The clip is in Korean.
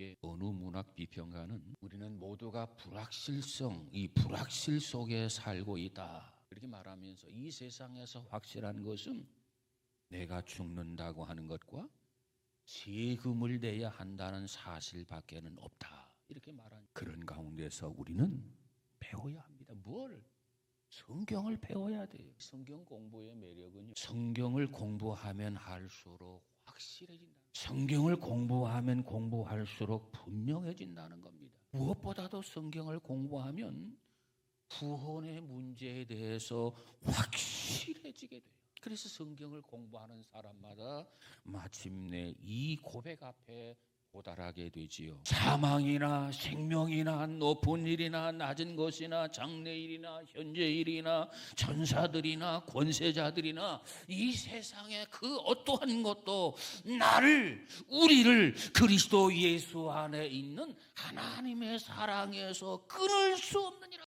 속에 어느 문학 비평가는 우리는 모두가 불확실성, 이 불확실 속에 살고 있다. 이렇게 말하면서 이 세상에서 확실한 것은 내가 죽는다고 하는 것과 세금을 내야 한다는 사실밖에는 없다. 이렇게 말한 그런 가운데서 우리는 배워야 합니다. 뭘? 성경을 배워야 돼요. 성경 공부의 매력은요. 성경을 공부하면 할수록 확실해진다. 성경을 공부하면 공부할수록 분명해진다는 겁니다. 무엇보다도 성경을 공부하면 구원의 문제에 대해서 확실해지게 돼요. 그래서 성경을 공부하는 사람마다 마침내 이 고백 앞에 도달하게 되지요. 사망이나 생명이나 높은 일이나 낮은 것이나 장래일이나 현재일이나 천사들이나 권세자들이나 이 세상의 그 어떠한 것도 나를 우리를 그리스도 예수 안에 있는 하나님의 사랑에서 끊을 수 없느니라.